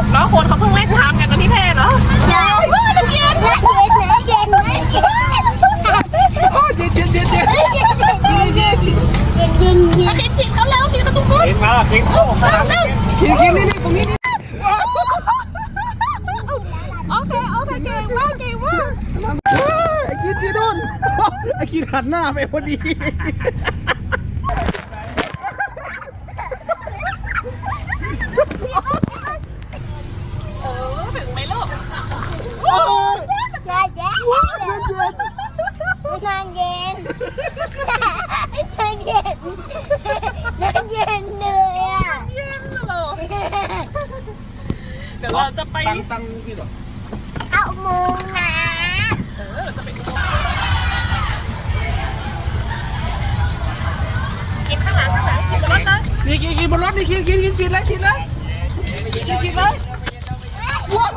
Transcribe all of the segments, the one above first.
กเนาะคนเขาเพิ่งเล่นน้ำกันตอนที่แพรเนาะใช่เย็น้ำเย็นเย็น้ำเย็นเย็น้ำเย็นเย็น้ำเย็นโอ้ยเย็นเย็นเย็นเย็นเย็นเย็นเย็นเย็นเย็นเย็นเย็นอาทิตย์ฉีดเขาแล้วฉีดเขาตรงนู้นเห็นมาละเห็นโค้งมาแล้วกินกินเย็นี่นี่ตรงนี้นี่โอเคโอเคเก่งมากเก่งมากไอ้กินชีดุนไอ้กินหันหน้าไปพอดีเออถึงไหมลูก โอ้ย เย็นเย็นน้ำเย็นน้ำเย็นน้ำเย็นเลยอะ เย็นเหรอ เดี๋ยวเราจะไปตังตังพี่หรอเอาโมือนะเออจะไปดูกินข้างหลังข้างหลังฉีดบนรถเลยนี่กินกินบนรถนี่กินกินกินฉีดเลยฉีดเลยกินฉีดเลยว้าว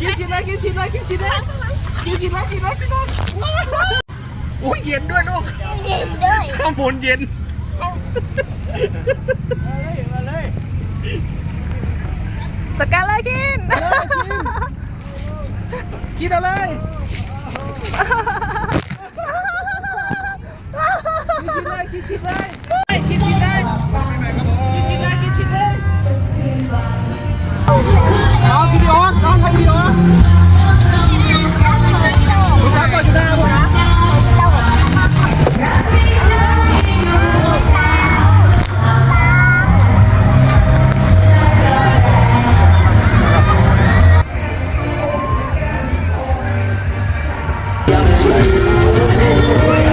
กินฉีดเลยกินฉีดเลยกินฉีดเลยกินฉีดเลยฉีดเลยฉีดเลยโอ้ยเย็นด้วยลูกเย็นด้วยข้างบนเย็น มาเลยมาเลยจัดการเลยคินกินเอาเลยคินเลยกินชิ้นเลยคิดชิ้นเลยคิดชิ้เลยคิดชิ้เลยเอาวิดีโอเอาวิดีโอ Música